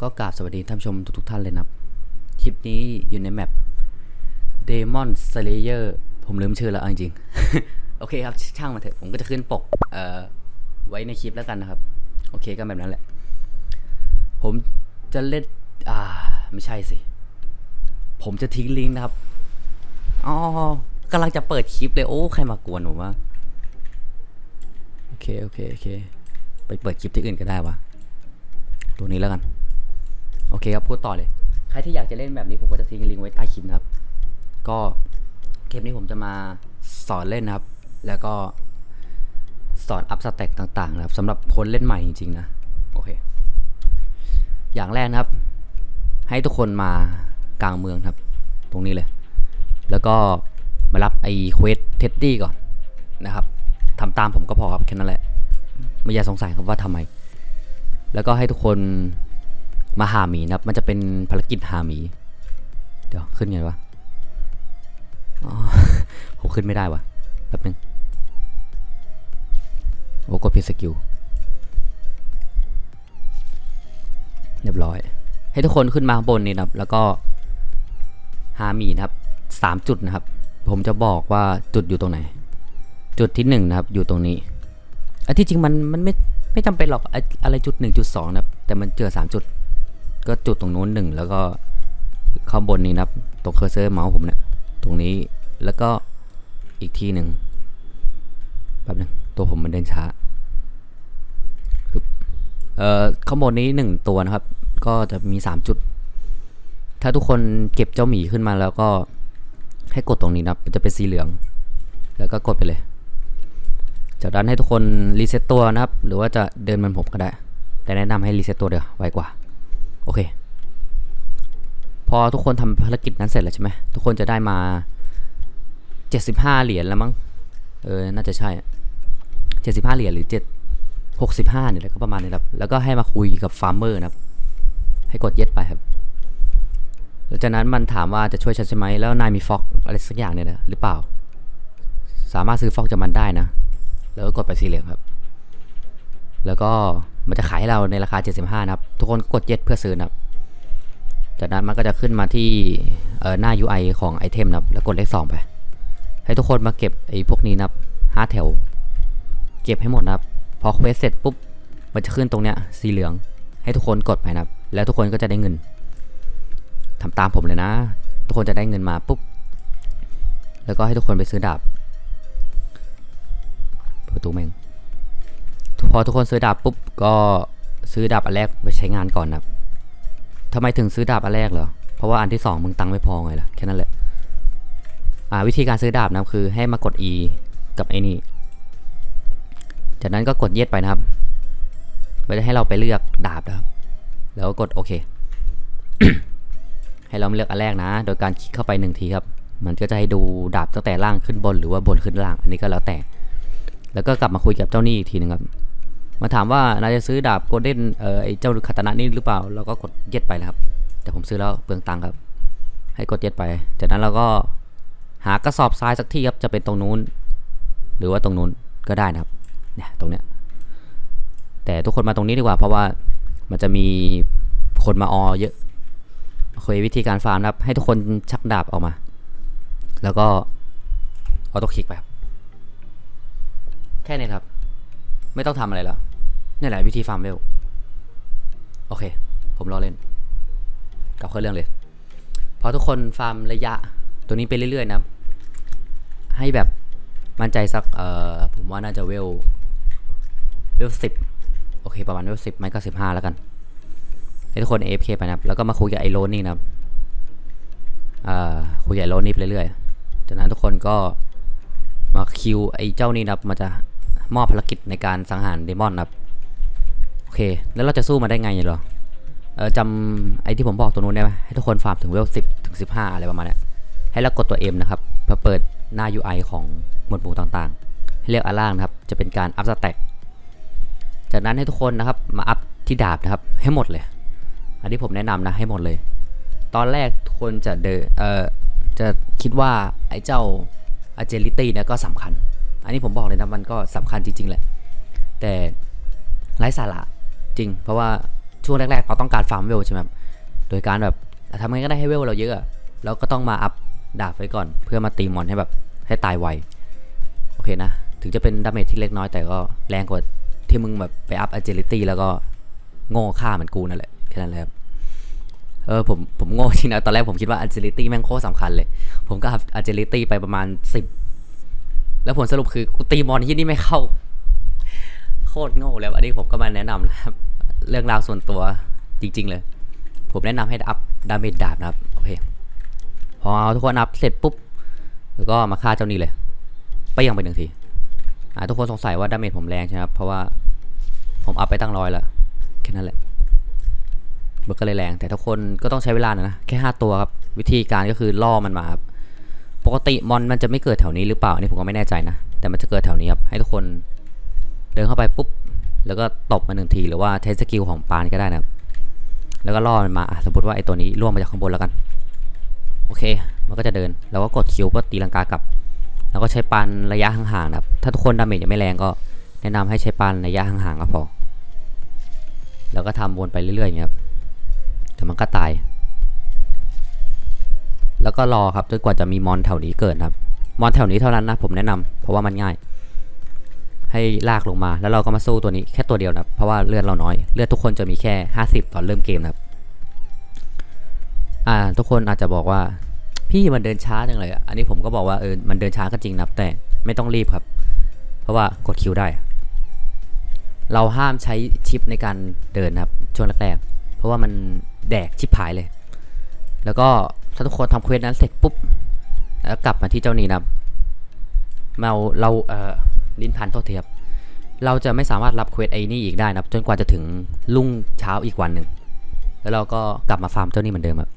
ก็กราบสวัสดีท่านชมทุกๆท่านเลยนะครับคลิปนี้อยู่ในแมป Demon Slayer ผมลืมชื่อแล้วจริงๆ โอเคครับช่างมาเถอะผมก็จะขึ้นปกเอ่อไว้ในคลิปแล้วกันนะครับ โอเคก็แบบนั้นแหละ ผมจะเล่นอ่าไม่ใช่สิ ผมจะทิ้งลิงก์นะครับอ๋อกำลังจะเปิดคลิปเลยโอ้ใครมากวนผมวะโอเคโอเคโอเคไปเปิดคลิปที่อื่นก็ได้วะตัวนี้แล้วกัน โอเคครับพูดต่อเลย ใครที่อยากจะเล่นแบบนี้ผมก็จะทิ้งลิงก์ไว้ใต้คลิปนะครับ ก็เกมนี้ผมจะมาสอนเล่นนะครับ แล้วก็สอนอัพสเต็กต่างๆนะครับสำหรับคนเล่นใหม่จริงๆนะโอเค อย่างแรกนะครับ ให้ทุกคนมากลางเมืองครับ ตรงนี้เลย แล้วก็มารับไอ้เควสเท็ดดี้ก่อนนะครับทำตามผมก็พอครับแค่นั้นแหละไม่อย่าสงสัยครับว่าทำไม แล้วก็ให้ทุกคน มาหาหมีนะครับ มันจะเป็นภารกิจหาหมี เดี๋ยวขึ้นไงวะอ๋อผมขึ้นไม่ได้วะแป๊บนึงโอ้กดผิดสกิลเรียบร้อย ให้ทุกคนขึ้นมาข้างบนนี่นะครับ แล้วก็หาหมีนะครับสามจุดนะครับ ผมจะบอกว่าจุดอยู่ตรงไหน จุดที่หนึ่งนะครับ อยู่ตรงนี้อันที่จริงมันมันไม่ไม่จำเป็นหรอกอะไรจุดหนึ่งจุดสองนะครับ แต่มันเจอสามจุด ก็จุดตรงนู้นหนึ่งแล้วก็ข้างบนนี้นะครับตรงเคอร์เซอร์เมาส์ผมเนี่ยตรงนี้แล้วก็อีกที่หนึ่งแป๊บนึงตัวผมมันเดินช้าฮึบเอ่อข้างบนนี้หนึ่งตัวนะครับ ก็จะมีสามจุด ถ้าทุกคนเก็บเจ้าหมีขึ้นมาแล้วก็ให้กดตรงนี้นะครับจะเป็นสีเหลือง แล้วก็กดไปเลย จากนั้นให้ทุกคนรีเซ็ตตัวนะครับ หรือว่าจะเดินมันผมก็ได้ แต่แนะนำให้รีเซ็ตตัวเดียวไวกว่า อเค พอทุกคนทำภารกิจนั้นเสร็จแล้วใช่ไหมทุกคนจะได้มา 75 เหรียญแล้วมั้ง เออ น่าจะใช่ 75 เหรียญหรือ 7 65เนี่ยแหละก็ประมาณนี้ครับ แล้วก็ให้มาคุยกับฟาร์มเมอร์นะครับ ให้กดเย็ดไปครับหลังจากนั้นมันถามว่าจะช่วยฉันใช่ไหมแล้วนายมีฟอกอะไรสักอย่างเนี่ยนะหรือเปล่า สามารถซื้อฟอกจากมันได้นะ แล้วก็กดไปสีเหลืองครับ แล้วก็ มันจะขายให้เราในราคา 75 นะครับ ทุกคนกดเย็ดเพื่อซื้อนะครับ จากนั้นมันก็จะขึ้นมาที่เอ่อหน้า UI ของไอเทมนะครับ แล้วกดเลข2ไป ให้ทุกคนมาเก็บไอ้พวกนี้นะครับห้าแถว เก็บให้หมดนะครับ พอเควสเสร็จปุ๊บ มันจะขึ้นตรงเนี้ยสีเหลือง ให้ทุกคนกดไปนะครับ แล้วทุกคนก็จะได้เงินทำตามผมเลยนะ ทุกคนจะได้เงินมาปุ๊บ แล้วก็ให้ทุกคนไปซื้อดาบเปิดประตูแม่ง พอทุกคนซื้อดาบปุ๊บก็ซื้อดาบอันแรกไปใช้งานก่อนนะครับทำไมถึงซื้อดาบอันแรกเหรอ เพราะว่าอันที่สองมึงตังค์ไม่พอไงล่ะ แค่นั้นแหละ อ่าวิธีการซื้อดาบนะคือให้มากด E กับไอ้นี่ จากนั้นก็กดเย็ดไปนะครับมันจะให้เราไปเลือกดาบนะครับ แล้วก็กดโอเค ให้เราเลือกอันแรกนะ โดยการคลิกเข้าไปหนึ่งทีครับ มันก็จะให้ดูดาบตั้งแต่ล่างขึ้นบนหรือว่าบนขึ้นล่าง อันนี้ก็แล้วแต่ แล้วก็กลับมาคุยกับเจ้าหนี้อีกทีหนึงครับ มาถามว่านายจะซื้อดาบโกลเด้นเอ่อไอ้เจ้าคาตานะนี่หรือเปล่าเราก็กดเย็ดไปนะครับ แต่ผมซื้อแล้วเปลืองตังค์ครับ ให้กดเย็ดไป จากนั้นเราก็หากระสอบทรายสักที่ครับจะเป็นตรงนู้น หรือว่าตรงนู้นก็ได้นะครับเนี่ยตรงเนี้ยแต่ทุกคนมาตรงนี้ดีกว่า เพราะว่ามันจะมีคนมาออเยอะโอเควิธีการฟาร์มนะครับ ให้ทุกคนชักดาบออกมา แล้วก็ออโต้คลิกไปครับ แค่นี้ครับ ไม่ต้องทำอะไรแล้ว นี่แหละวิธีฟาร์มเวล โอเค ผมรอเล่น กลับเข้าเรื่องเลย พอทุกคนฟาร์มระยะตัวนี้ไปเรื่อยๆนะ ให้แบบมั่นใจสัก เอ่อ ผมว่าน่าจะเวล เวลสิบโอเค ประมาณเวลสิบไม่ก็สิบห้าแล้วกัน ให้ทุกคน AFK ไปนะครับ แล้วก็มาคุยกับไอโรนนี่นะครับอ่าคุยกับไอโรนนี่ไปเรื่อยๆ จากนั้นทุกคนก็มาคิวไอเจ้านี่นะครับมันจะมอบภารกิจในการสังหารเดมอนนะครับ อเค แล้วเราจะสู้มาได้ไงเนี่ยหรอ เออจำไอ้ที่ผมบอกตัวนู้นได้ไหมให้ทุกคนฟาร์มถึงเวลสิบถึงสิบห้าอะไรประมาณนี้ให้เรากดตัว M นะครับเพื่อเปิดหน้า UI ของหมวดหมู่ต่างๆ ให้เลือกอันล่างนะครับ จะเป็นการอัพสแต็กจากนั้นให้ทุกคนนะครับมาอัพที่ดาบนะครับ ให้หมดเลย อันนี้ผมแนะนำนะให้หมดเลย ตอนแรกทุกคนจะเดเออจะคิดว่าไอ้เจ้า agility เนี่ยก็สำคัญ อันนี้ผมบอกเลยนะมันก็สำคัญจริงๆแหละแต่ไร้สาระ จริง เพราะว่าช่วงแรกๆเราต้องการฟาร์มเวลใช่ไหมครับโดยการแบบทำไงก็ได้ให้เวลเราเยอะอะเราก็ต้องมาอัพดาบไว้ก่อน เพื่อมาตีมอนให้แบบให้ตายไวโอเคนะ ถึงจะเป็นดาเมจที่เล็กน้อยแต่ก็แรงกว่าที่มึงแบบไปอัพ agility แล้วก็โง่ฆ่าเหมือนกูนั่นแหละแค่นั้นแหละครับเออผมผมโง่จริงนะตอนแรกผมคิดว่า agility แม่งโคตรสำคัญเลย ผมก็อัพ agility ไปประมาณ 10 แล้วผลสรุปคือกูตีมอนที่นี่ไม่เข้า โคตรโง่แล้วอันนี้ผมก็มาแนะนำนะครับ เรื่องราวส่วนตัวจริง ๆ เลย ผมแนะนำให้อัพดาเมจดาบนะครับ โอเค พอทุกคนอัพเสร็จปุ๊บ แล้วก็มาฆ่าเจ้านี่เลยไปยังไปหนึ่งทีอ่าทุกคนสงสัยว่าดาเมจผมแรงใช่ไหมครับ เพราะว่าผมอัพไปตั้งร้อยแล้วแค่นั้นแหละมันก็เลยแรง แต่ทุกคนก็ต้องใช้เวลาหน่อยนะ แค่ 5 ตัวครับ วิธีการก็คือล่อมันมาครับ ปกติมอนมันจะไม่เกิดแถวนี้หรือเปล่า อันนี่ผมก็ไม่แน่ใจนะ แต่มันจะเกิดแถวนี้ครับ ให้ทุกคนเดินเข้าไปปุ๊บ แล้วก็ตบมาหนึ่งทีหรือว่าใช้สกิลของปานก็ได้นะครับ แล้วก็ล่อมันมาสมมติว่าไอ้ตัวนี้ล่วงมาจากข้างบนแล้วกัน โอเค มันก็จะเดินแล้วก็กดคิวเพื่อตีลังกากลับ แล้วก็ใช้ปานระยะห่างๆนะครับ ถ้าทุกคนดาเมจยังไม่แรงก็แนะนำให้ใช้ปานระยะห่างๆก็พอ แล้วก็ทำวนไปเรื่อยๆอย่างเงี้ยครับ แต่มันก็ตาย แล้วก็รอครับจนกว่าจะมีมอนแถวนี้เกิดครับ มอนแถวนี้เท่านั้นนะผมแนะนำเพราะว่ามันง่าย ให้ลากลงมา แล้วเราก็มาสู้ตัวนี้แค่ตัวเดียวนะเพราะว่าเลือดเราน้อย เลือดทุกคนจะมีแค่ 50 ตอนเริ่มเกมนะครับอ่าทุกคนอาจจะบอกว่าพี่มันเดินช้าจังเลยอะอันนี้ผมก็บอกว่าเออมันเดินช้าก็จริงนะแต่ไม่ต้องรีบครับ เพราะว่ากดคิวได้ เราห้ามใช้ชิปในการเดินนะครับช่วงแรกๆเพราะว่ามันแดกชิปหายเลย แล้วก็ถ้าทุกคนทำเควสนั้นเสร็จปุ๊บแล้วกลับมาที่เจ้านี้นะเราเราเอ่อ ลิ้นพันโทษทีครับเราจะไม่สามารถรับเควสไอ้นี่อีกได้นะครับจนกว่าจะถึงรุ่งเช้าอีกวันหนึ่งแล้วเราก็กลับมาฟาร์มเจ้านี้เหมือนเดิมครับ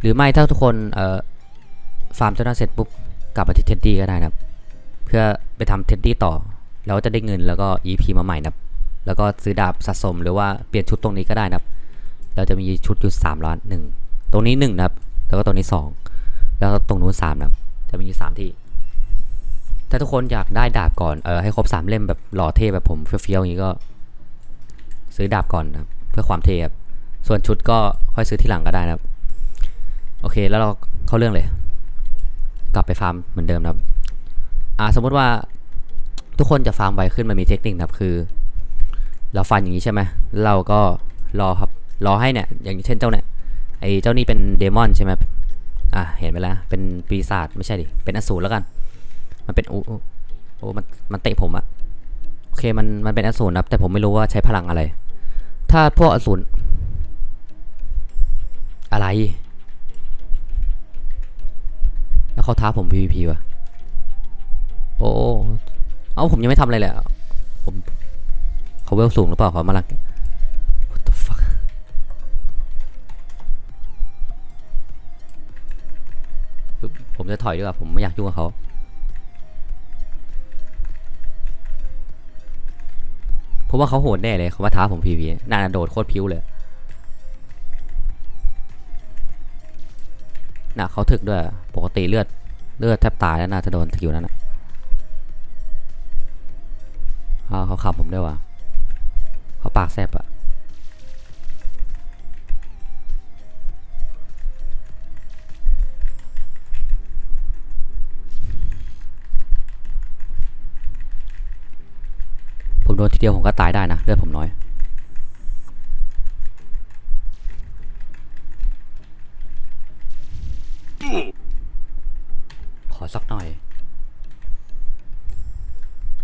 หรือไม่ถ้าทุกคนเอ่อฟาร์มเจ้านั้นเสร็จปุ๊บกลับมาที่เท็ดดี้ก็ได้นะครับ เพื่อไปทำเท็ดดี้ต่อเราจะได้เงินแล้วก็ EP มาใหม่นะครับ แล้วก็ซื้อดาบสะสมหรือว่าเปลี่ยนชุดตรงนี้ก็ได้นะครับ เราจะมีชุดอยู่3ล้านหนึ่งตรงนี้1นะครับ แล้วก็ตรงนี้ 2 แล้วก็ตรงนู้น3นะครับ จะมีอยู่สามที่ ถ้าทุกคนอยากได้ดาบก่อน เออให้ครบ3เล่มแบบหล่อเท่แบบผมเฟี้ยวๆอย่างนี้ก็ ซื้อดาบก่อนนะเพื่อความเท่ครับ ส่วนชุดก็ค่อยซื้อที่หลังก็ได้นะครับ โอเคแล้วเราเข้าเรื่องเลย กลับไปฟาร์มเหมือนเดิมนะครับอ่าสมมติว่าทุกคนจะฟาร์มไวขึ้นมันมีเทคนิคนะครับคือ เราฟันอย่างนี้ใช่ไหมเราก็รอครับรอให้เนี่ยอย่างเช่นเจ้าเนี่ยไอ้เจ้านี่เป็นเดมอนใช่ไหมอะเห็นไปแล้วเป็นปีศาจไม่ใช่ดิเป็นอสูรแล้วกัน มันเป็นโอ้โอ้มันมันเตะผมอะโอเคมันมันเป็นอสูรนะครับแต่ผมไม่รู้ว่าใช้พลังอะไร ถ้าพวกอสูรอะไร แล้วเขาท้าผม PVP วะโอ้เอ้าผมยังไม่ทำอะไรเลยผมเขาเวลสูงหรือเปล่าเขามาลัง What the fuck ผมจะถอยดีกว่าผมไม่อยากยุ่งกับเขา ว่าเขาโหดแน่เลยเขามาท้าผมพีพีน่าจะโดดโคตรพิ้วเลยน่ะเขาถึกด้วย ปกติเลือดเลือดแทบตายแล้วน่าจะโดนสกิลนั้นนะอ้าวเขาขับผมด้วยวะเขาปากแซบอะ โดนทีเดียวผมก็ตายได้นะ เลือดผมน้อยขอสักหน่อย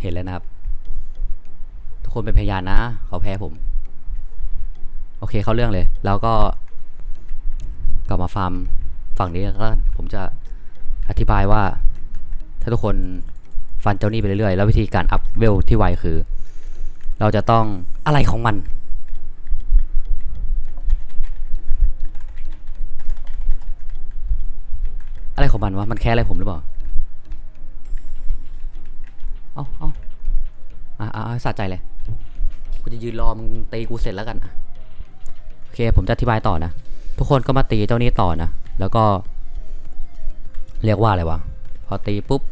เห็นแล้วนะครับ ทุกคนเป็นพยานนะ เขาแพ้ผม โอเคเข้าเรื่องเลย แล้วก็ กลับมาฟาร์มฝั่งนี้แล้วกันผมจะอธิบายว่า ถ้าทุกคนฟันเจ้านี่ไปเรื่อยๆ แล้ววิธีการอัพเวลที่ไวคือ เราจะต้องอะไรของมัน อะไรของมันวะ มันแค่อะไรผมหรือเปล่า เอาเอาอะอะอะสะใจเลย กูจะยืนรอมึงตีกูเสร็จแล้วกันอะโอเค ผมจะอธิบายต่อนะ ทุกคนก็มาตีเจ้านี้ต่อนะ แล้วก็ เรียกว่าอะไรวะ พอตีปุ๊บ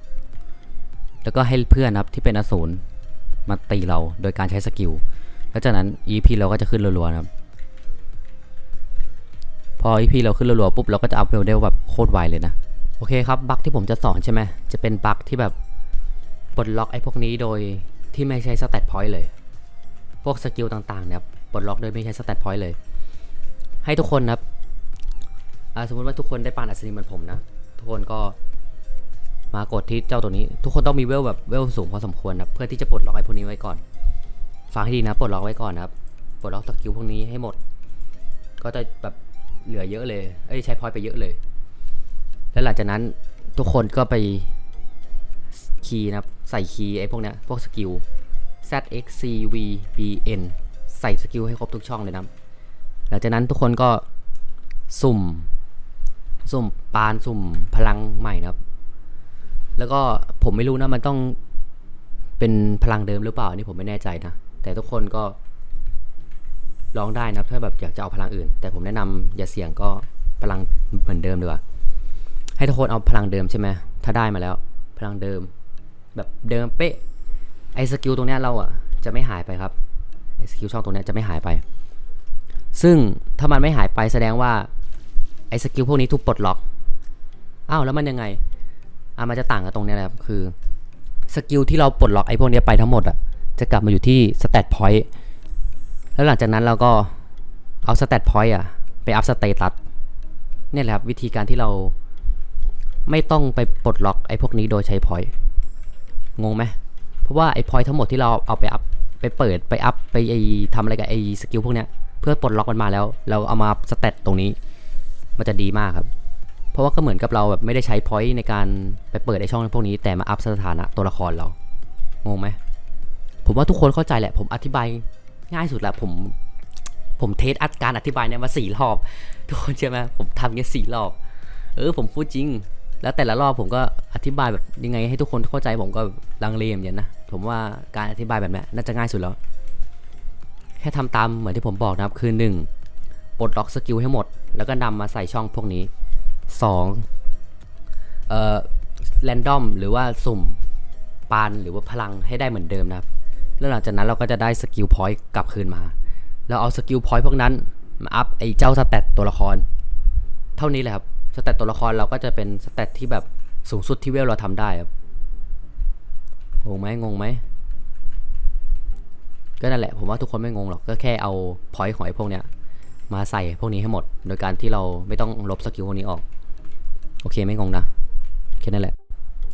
แล้วก็ให้เพื่อนครับที่เป็นอสูร มาตีเราโดยการใช้สกิลแล้วจากนั้น EP เราก็จะขึ้นรัวๆนะครับ พอ EP เราขึ้นรัวๆปุ๊บเราก็จะอัพเวลได้แบบโคตรไวเลยนะ โอเคครับบั๊กที่ผมจะสอนใช่ไหมจะเป็นบั๊กที่แบบปลดล็อกไอ้พวกนี้โดยที่ไม่ใช้สเตตพอยต์เลย พวกสกิลต่างๆเนี่ยครับปลดล็อกโดยไม่ใช้สเตตพอยต์เลย ให้ทุกคนนะครับสมมติว่าทุกคนได้ปานอัศนีเหมือนผมนะ ทุกคนก็ มากดที่เจ้าตัวนี้ ทุกคนต้องมีเวลแบบเวลสูงพอสมควรนะเพื่อที่จะปลดล็อกไอ้พวกนี้ไว้ก่อนฟังให้ดีนะปลดล็อกไว้ก่อนนะครับปลดล็อกสกิลพวกนี้ให้หมด ก็จะแบบเหลือเยอะเลยเอ้ยใช้พอยไปเยอะเลย แล้วหลังจากนั้นทุกคนก็ไปคีย์นะครับใส่คีย์ไอ้พวกเนี้ยพวกสกิล Z X C V B N ใส่สกิลให้ครบทุกช่องเลยนะครับหลังจากนั้นทุกคนก็สุ่ม สุ่มปานสุ่มพลังใหม่นะครับ แล้วก็ผมไม่รู้นะ มันต้องเป็นพลังเดิมหรือเปล่านี่ผมไม่แน่ใจนะ แต่ทุกคนก็ลองได้นะครับ ถ้าแบบอยากจะเอาพลังอื่น แต่ผมแนะนำอย่าเสี่ยงก็พลังเหมือนเดิมดีกว่า ให้ทุกคนเอาพลังเดิมใช่ไหมถ้าได้มาแล้ว พลังเดิม แบบเดิมเป๊ะ ไอ้สกิลตรงเนี้ยเราอะจะไม่หายไปครับไอ้สกิลช่องตรงเนี้ยจะไม่หายไป ซึ่งถ้ามันไม่หายไปแสดงว่าไอ้สกิลพวกนี้ถูกปลดล็อก อ้าวแล้วมันยังไง อะมันจะต่างกันตรงนี้แหละครับคือสกิลที่เราปลดล็อกไอ้พวกนี้ไปทั้งหมดอะจะกลับมาอยู่ที่สเตตพอยต์แล้วหลังจากนั้นเราก็เอาสเตตพอยต์อะไปอัพสเตตัสเนี่ยแหละครับวิธีการที่เราไม่ต้องไปปลดล็อกไอ้พวกนี้โดยใช้พอยต์งงไหมเพราะว่าไอ้พอยต์ทั้งหมดที่เราเอาไปอัพไปเปิดไปอัพไปไอ้ทำอะไรกับไอ้สกิลพวกเนี้ยเพื่อปลดล็อกมันมาแล้ว เราเอามาสเตตตรงนี้ มันจะดีมากครับ เพราะว่าก็เหมือนกับเราแบบไม่ได้ใช้พอยต์ในการไปเปิดไอช่องพวกนี้ แต่มาอัพสถานะตัวละครเรา งงไหม ผมว่าทุกคนเข้าใจแหละ ผมอธิบายง่ายสุดละผม ผมเทสอัดการอธิบายเนี่ยมาสี่รอบ ทุกคนเชื่อไหมผมทำเงี้ยสี่รอบ เออ ผมพูดจริง แล้วแต่ละรอบผมก็อธิบายแบบยังไงให้ทุกคนเข้าใจผมก็ลังเลเหมือนกันนะ ผมว่าการอธิบายแบบนี้น่าจะง่ายสุดแล้ว แค่ทำตามเหมือนที่ผมบอกนะครับคือหนึ่งปลดล็อกสกิลให้หมด แล้วก็นำมาใส่ช่องพวกนี้ สองเอ่อแรนดอมหรือว่าสุ่มปานหรือว่าพลังให้ได้เหมือนเดิมนะครับ แล้วหลังจากนั้นเราก็จะได้สกิลพอยต์กลับคืนมา เราเอาสกิลพอยต์พวกนั้นมาอัพไอ้เจ้าสเตตตัวละคร เท่านี้แหละครับ สเตตตัวละครเราก็จะเป็นสเตตที่แบบสูงสุดที่เวลเราทำได้ครับ งงไหมงงไหม ก็นั่นแหละผมว่าทุกคนไม่งงหรอก ก็แค่เอาพอยต์ของไอ้พวกเนี้ยมาใส่พวกนี้ให้หมด โดยการที่เราไม่ต้องลบสกิลพวกนี้ออก โอเคไม่งงนะแค่นั้นแหละ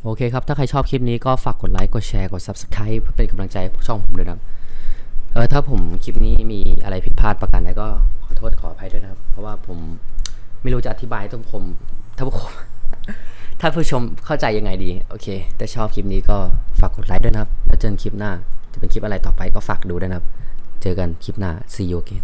โอเคครับ ถ้าใครชอบคลิปนี้ก็ฝากกดไลค์ กดแชร์ กด Subscribe เพื่อเป็นกำลังใจให้ช่องผมด้วยนะครับ เออถ้าผมคลิปนี้มีอะไรผิดพลาดประการใดก็ขอโทษขออภัยด้วยนะครับ เพราะว่าผมไม่รู้จะอธิบายให้ทุกคนถ้าผู้ชมถ้าผู้ชมเข้าใจยังไงดี โอเค ถ้าชอบคลิปนี้ก็ฝากกดไลค์ด้วยนะครับ แล้วเจอกันคลิปหน้า จะเป็นคลิปอะไรต่อไปก็ฝากดูด้วยนะครับ เจอกันคลิปหน้า see you again